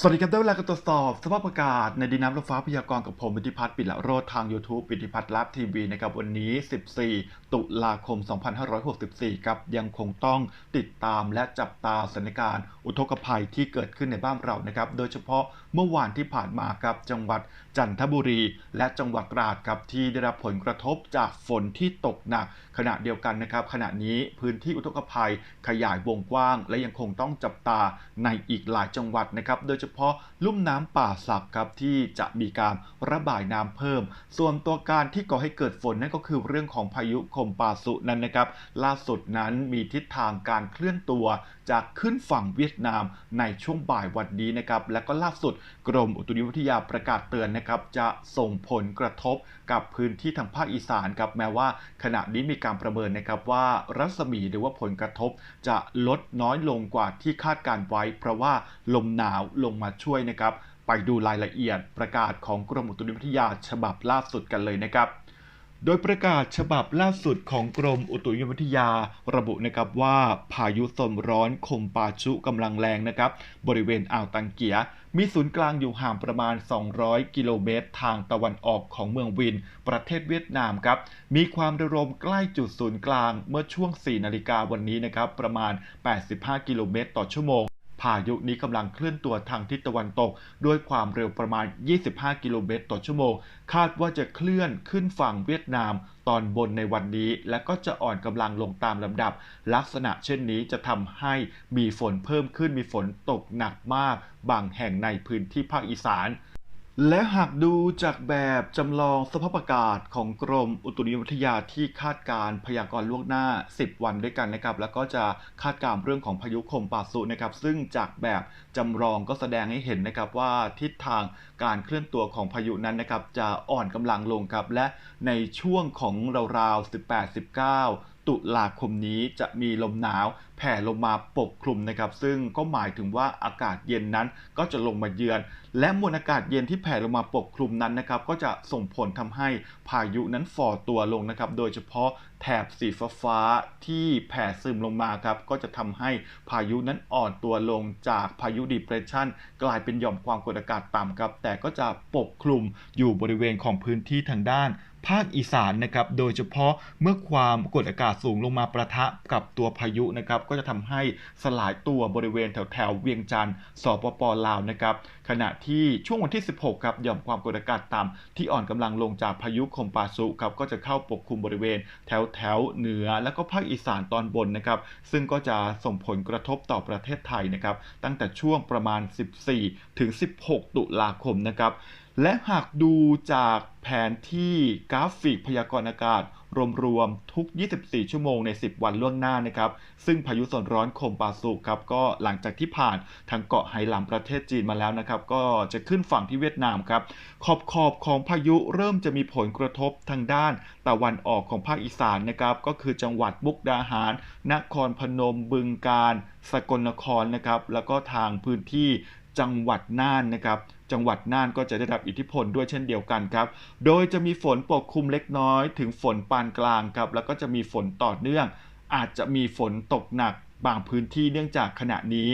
สวัสดีครับได้เวลาการตรวจสอบสภาพอากาศในดินน้ำลมฟ้าพยากรณ์กับผมปิติพัฒน์ปิละโรธทาง YouTube ปิติพัฒน์ลับทีวีนะครับวันนี้ 14 ตุลาคม 2564 ครับยังคงต้องติดตามและจับตาสถานการณ์ อุทกภัยที่เกิดขึ้นในบ้านเรานะครับโดยเฉพาะเมื่อวานที่ผ่านมาครับจังหวัดจันทบุรี และจังหวัดตราดครับที่ได้รับผลกระทบจากฝนที่ตกหนัก ขณะเดียวกันนะครับ ขณะนี้พื้นที่อุทกภัยขยายวงกว้าง และยังคงต้องจับตาในอีกหลายจังหวัดนะครับ โดยเฉพาะลุ่มน้ำป่าสักครับที่จะมีการระบายน้ำเพิ่ม ส่วนตัวการที่ก่อให้เกิดฝนนั่นก็คือเรื่องของพายุคมปาสุนั้นนะครับ ล่าสุดนั้นมีทิศทางการเคลื่อนตัว จากขึ้นฝั่งเวียดนามในช่วงบ่ายวันนี้นะครับ และก็ล่าสุดกรมอุตุนิยมวิทยาประกาศเตือนนะครับ จะส่งผลกระทบกับพื้นที่ทางภาคอีสานครับแม้ว่าขณะนี้มีการประเมินนะครับว่ารัศมีหรือว่าผลกระทบ จะลดน้อยลงกว่าที่คาดการไว้ เพราะว่าลมหนาวลงมาช่วยนะครับ ไปดูรายละเอียดประกาศของกรมอุตุนิยมวิทยาฉบับล่าสุดกันเลยนะครับ โดยประกาศฉบับล่าสุดของกรมอุตุนิยมวิทยาระบุนะครับว่าพายุโซนร้อนคมปาชุกำลังแรงนะครับ บริเวณอ่าวตังเกีย มีศูนย์กลางอยู่ห่างประมาณ 200 กิโลเมตร ทางตะวันออกของเมืองวิน ประเทศเวียดนามครับ มีความระลมใกล้จุดศูนย์กลางเมื่อช่วง 4 นาฬิกาวันนี้นะครับ ประมาณ 85 กิโลเมตรต่อชั่วโมง พายุนี้กำลังเคลื่อนตัวทางทิศตะวันตก ด้วยความเร็วประมาณ 25 กิโลเมตรต่อชั่วโมง คาดว่าจะเคลื่อนขึ้นฝั่งเวียดนามตอนบนในวันนี้ และก็จะอ่อนกำลังลงตามลำดับ ลักษณะเช่นนี้จะทำให้มีฝนเพิ่มขึ้นมีฝนตกหนักมาก บางแห่งในพื้นที่ภาคอีสาน และหากดูจากแบบจำลองสภาพอากาศของกรมอุตุนิยมวิทยาที่คาดการพยากรณ์ล่วงหน้า 10 วันด้วยกันนะครับ แล้วก็จะคาดการเรื่องของพายุคมปาสุนะครับ ซึ่งจากแบบจำลองก็แสดงให้เห็นนะครับว่าทิศทางการเคลื่อนตัวของพายุนั้นนะครับ จะอ่อนกำลังลงครับ และในช่วงของราวๆ 18-19 ตุลาคมนี้จะมีลมหนาว แผ่ลงมาปกคลุมนะครับ ซึ่งก็หมายถึงว่าอากาศเย็นนั้นก็จะลงมาเยือน และมวลอากาศเย็นที่แผ่ลงมาปกคลุมนั้นนะครับ ก็จะส่งผลทำให้พายุนั้นฝ่อตัวลงนะครับ โดยเฉพาะแถบสีฟ้าที่แผ่ซึมลงมาครับ ก็จะทำให้พายุนั้นอ่อนตัวลงจากพายุดีเพรสชันกลายเป็นหย่อมความกดอากาศต่ำครับ แต่ก็จะปกคลุมอยู่บริเวณของพื้นที่ทางด้านภาคอีสานนะครับ โดยเฉพาะเมื่อความกดอากาศสูงลงมาประทะกับตัวพายุนะครับก็จะทำให้สลายตัวบริเวณแถวแถวเวียงจันทร์สปปลาวนะครับขณะที่ช่วงวันที่ 16ครับหย่อมความกดอากาศต่ำที่อ่อนกำลังลงจากพายุคมปาสุครับก็จะเข้าปกคลุมบริเวณ แถวแถวเหนือ และก็ภาคอีสานตอนบนนะครับซึ่งก็จะส่งผลกระทบต่อประเทศไทยนะครับตั้งแต่ช่วงประมาณ 14 ถึง 16 ตุลาคมนะครับ และหากดูจากแผนที่กราฟิกพยากรณ์อากาศ รวมๆ ทุก 24 ชั่วโมงใน 10 วันล่วงหน้านะครับ ซึ่งพายุโซนร้อนคมปาสุครับก็หลังจากที่ผ่านทางเกาะไหหลำประเทศจีนมาแล้วนะครับ ก็จะขึ้นฝั่งที่เวียดนามครับ ขอบขอบของพายุเริ่มจะมีผลกระทบทางด้านตะวันออกของภาคอีสานนะครับ ก็คือจังหวัดมุกดาหาร นครพนมบึงกาฬสกลนครนะครับ แล้วก็ทางพื้นที่ จังหวัดน่านนะครับ จังหวัดน่านก็จะได้รับอิทธิพลด้วยเช่นเดียวกันครับ โดยจะมีฝนปกคลุมเล็กน้อย ถึงฝนปานกลางครับ แล้วก็จะมีฝนต่อเนื่อง อาจจะมีฝนตกหนักบางพื้นที่เนื่องจากขณะนี้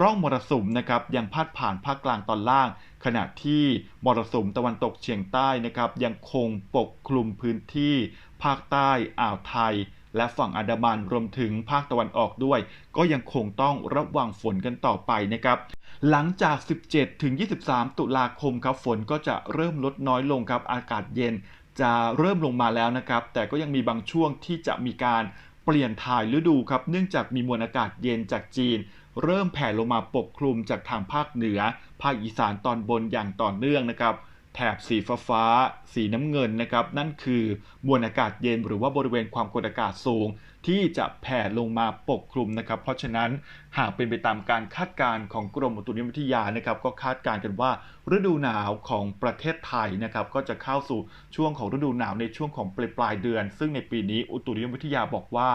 ร่องมรสุมนะครับยังพาดผ่านภาคกลางตอนล่าง ขณะที่มรสุมตะวันตกเฉียงใต้นะครับยังคงปกคลุมพื้นที่ ภาคใต้อ่าวไทย และฝั่งอันดามันรวมถึงภาคตะวันออกด้วย ก็ยังคงต้องระวังฝนกันต่อไปนะครับหลังจาก 17 ถึง 23 ตุลาคมครับฝนก็จะเริ่มลดน้อยลงครับอากาศเย็นจะเริ่มลงมาแล้วนะครับ แต่ก็ยังมีบางช่วงที่จะมีการเปลี่ยนถ่ายฤดูครับ เนื่องจากมีมวลอากาศเย็นจากจีน เริ่มแผ่ลงมาปกคลุมจากทางภาคเหนือ ภาคอีสานตอนบนอย่างต่อเนื่องนะครับ แถบสีฟ้าฟาสีน้ำเงินนะครับ นั่นคือมวลอากาศเย็นหรือว่าบริเวณความกดอากาศสูง ที่จะแผ่ลงมาปกคลุมนะครับ เพราะฉะนั้นหากเป็นไปตามการคาดการณ์ของกรมอุตุนิยมวิทยานะครับ ก็คาดการณ์กันว่า ฤดูหนาวของประเทศไทยนะครับ ก็จะเข้าสู่ช่วงของฤดูหนาวในช่วงของปลายปลายเดือน ซึ่งในปีนี้อุตุนิยมวิทยาบอกว่า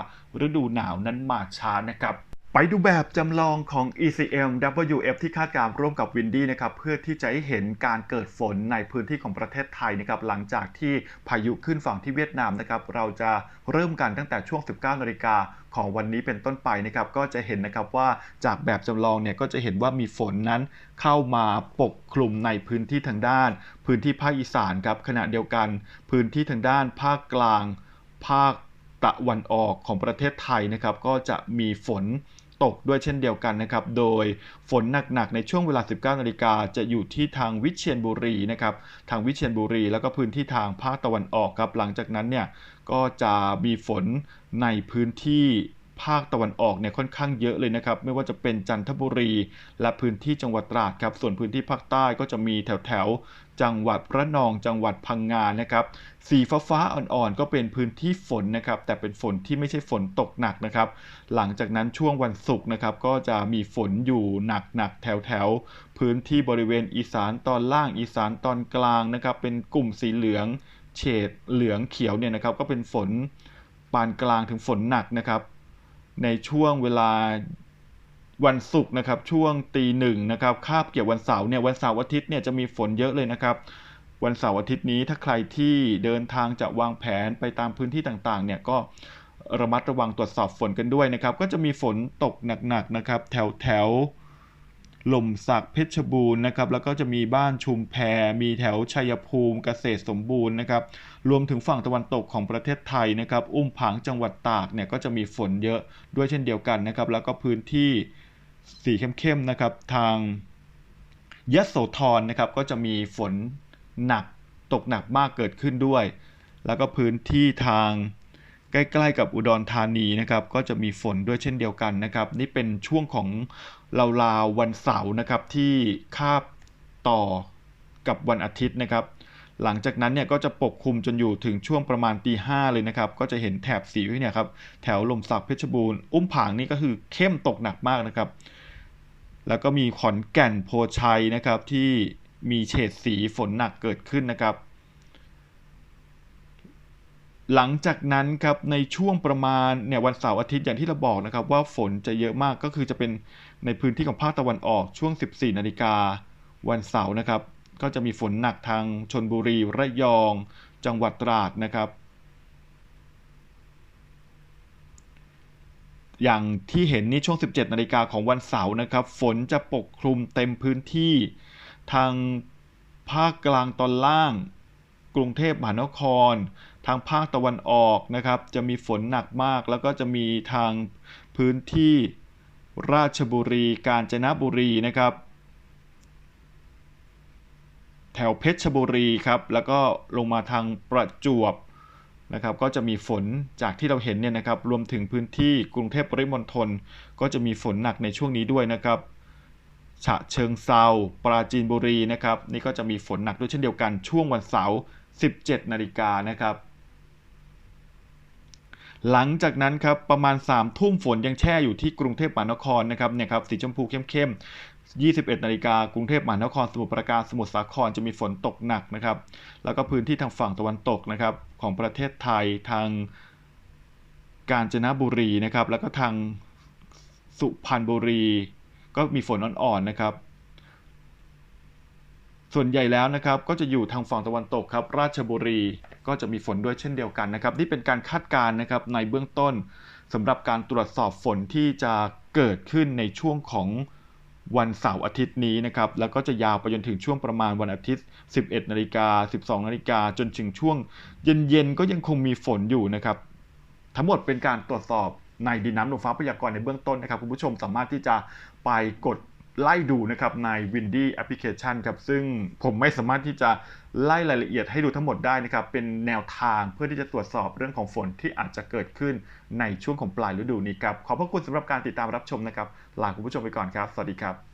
ฤดูหนาวนั้นมาช้านะครับ ไปดูแบบจำลองของ ECM WF ที่คาดการณ์ร่วมกับ Windy นะครับเพื่อที่จะให้เห็นการเกิดฝนในพื้นที่ของประเทศไทยนะครับหลังจากที่พายุขึ้นฝั่งที่เวียดนามนะครับเราจะเริ่มกันตั้งแต่ช่วง 19นาฬิกาของวันนี้เป็นต้นไปนะครับก็จะเห็นนะครับว่าจากแบบจำลองเนี่ยก็จะเห็นว่ามีฝนนั้นเข้ามาปกคลุมในพื้นที่ทางด้าน พื้นที่ภาคอีสานครับขณะเดียวกัน พื้นที่ทางด้านภาคกลาง ภาคตะวันออกของประเทศไทยนะครับก็จะมีฝน ตกด้วยเช่นเดียวกันนะครับ โดยฝนหนักๆในช่วงเวลา 19นาฬิกาจะอยู่ที่ทางวิเชียรบุรีนะครับ ทางวิเชียรบุรี แล้วก็พื้นที่ทางภาคตะวันออกครับ หลังจากนั้นเนี่ยก็จะมีฝนในพื้นที่ ภาคตะวันออกเนี่ยค่อนข้างเยอะเลยนะครับ ไม่ว่าจะเป็นจันทบุรี และพื้นที่จังหวัดตราดครับ ส่วนพื้นที่ภาคใต้ก็จะมีแถวแถวจังหวัดพระนองจังหวัดพังงานนะครับสีฟ้าฟ้าอ่อนๆ ก็เป็นพื้นที่ฝนนะครับ แต่เป็นฝนที่ไม่ใช่ฝนตกหนักนะครับ หลังจากนั้นช่วงวันศุกร์นะครับ ก็จะมีฝนอยู่หนักๆแถวๆพื้นที่บริเวณอีสานตอนล่างอีสานตอนกลางนะครับ เป็นกลุ่มสีเหลืองเฉดเหลืองเขียวเนี่ยนะครับ ก็เป็นฝนปานกลางถึงฝนหนักนะครับ ในช่วงเวลาวันศุกร์นะครับช่วงตีหนึ่งนะครับคาบเกี่ยววันเสาร์เนี่ยวันเสาร์อาทิตย์เนี่ยจะมีฝนเยอะเลยนะครับ วันเสาร์อาทิตย์นี้ถ้าใครที่เดินทางจะวางแผนไปตามพื้นที่ต่างๆเนี่ยก็ระมัดระวังตรวจสอบฝนกันด้วยนะครับ ก็จะมีฝนตกหนักๆนะครับ แถวแถว หล่มสักเพชรบูรณ์นะครับแล้วก็จะมีบ้านชุมแพมีแถวชัยภูมิเกษตรสมบูรณ์นะครับรวมถึงฝั่งตะวันตกของประเทศไทยนะครับอุ้มผางจังหวัดตากเนี่ยก็จะมีฝนเยอะด้วยเช่นเดียวกันนะครับแล้วก็พื้นที่สีเข้มๆนะครับทางยะโสธรนะครับก็จะมีฝนหนักตกหนักมากเกิดขึ้นด้วย แล้วก็พื้นที่ทาง ใกล้ๆกับอุดรธานีนะครับก็จะมีฝนด้วยเช่นเดียวกันนะครับ นี่เป็นช่วงของราวๆวันเสาร์นะครับที่คาบต่อกับวันอาทิตย์นะครับหลังจากนั้นเนี่ยก็จะปกคลุมจนอยู่ถึงช่วงประมาณตีห้าเลยนะครับ ก็จะเห็นแถบสีเนี่ยครับแถวลมสักเพชรบูรณ์อุ้มผางนี่ก็คือเข้มตกหนักมากนะครับ แล้วก็มีขอนแก่นโพชัยนะครับที่มีเฉดสีฝนหนักเกิดขึ้นนะครับ หลังจากนั้นครับในช่วงประมาณเนี่ยวันเสาร์อาทิตย์อย่างที่เราบอกนะครับว่าฝนจะเยอะมากก็คือจะเป็นในพื้นที่ของภาคตะวันออกช่วง 14 นาฬิกาวันเสาร์นะครับ ก็จะมีฝนหนักทางชนบุรีระยอง จังหวัดตราดนะครับ อย่างที่เห็นนี่ช่วง 17 นาฬิกาของวันเสาร์นะครับ ฝนจะปกคลุมเต็มพื้นที่ทางภาคกลางตอนล่าง กรุงเทพมหานคร ทางภาคตะวันออกนะครับ จะมีฝนหนักมาก แล้วก็จะมีทางพื้นที่ราชบุรีกาญจนบุรีนะครับ แถวเพชรบุรีครับ แล้วก็ลงมาทางประจวบนะครับก็จะมีฝนจากที่เราเห็นเนี่ยนะครับรวมถึงพื้นที่กรุงเทพปริมณฑลก็จะมีฝนหนักในช่วงนี้ด้วยนะครับ ฉะเชิงเซาปราจีนบุรีนะครับ นี่ก็จะมีฝนหนักด้วยเช่นเดียวกันช่วงวันเสาร์ 17นาฬิกานะครับ หลังจากนั้นครับประมาณ3ทุ่มฝนยังแช่อยู่ที่กรุงเทพมหานครนะครับเนี่ยครับสีชมพูเข้มๆ 21นาฬิกากรุงเทพมหานครสมุทรปราการสมุทรสาครจะมีฝนตกหนักนะครับ แล้วก็พื้นที่ทางฝั่งตะวันตกนะครับของประเทศไทยทางกาญจนบุรีนะครับ แล้วก็ทางสุพรรณบุรี ก็มีฝนอ่อนๆนะครับ ส่วนใหญ่แล้วนะครับก็จะอยู่ทางฝั่งตะวันตกครับราชบุรีก็จะมีฝนด้วยเช่นเดียวกันนะครับนี่เป็นการคาดการณ์นะครับในเบื้องต้นสำหรับการตรวจสอบฝนที่จะเกิดขึ้นในช่วงของวันเสาร์อาทิตย์นี้นะครับแล้วก็จะยาวไปจนถึงช่วงประมาณวันอาทิตย์ 11นาฬิกา12นาฬิกาจนถึงช่วง เย็นๆก็ยังคงมีฝนอยู่นะครับทั้งหมดเป็นการตรวจสอบในดินน้ำลมฟ้าพยากรณ์ในเบื้องต้นนะครับคุณผู้ชมสามารถที่จะไปกด ไล่ดูนะครับใน Windy Application ครับซึ่งผมไม่สามารถที่จะไล่รายละเอียดให้ดูทั้งหมดได้นะครับ เป็นแนวทางเพื่อที่จะตรวจสอบเรื่องของฝนที่อาจจะเกิดขึ้นในช่วงของปลายฤดูนี้ครับ ขอบพระคุณสำหรับการติดตามรับชมนะครับ ลาคุณผู้ชมไปก่อนครับ สวัสดีครับ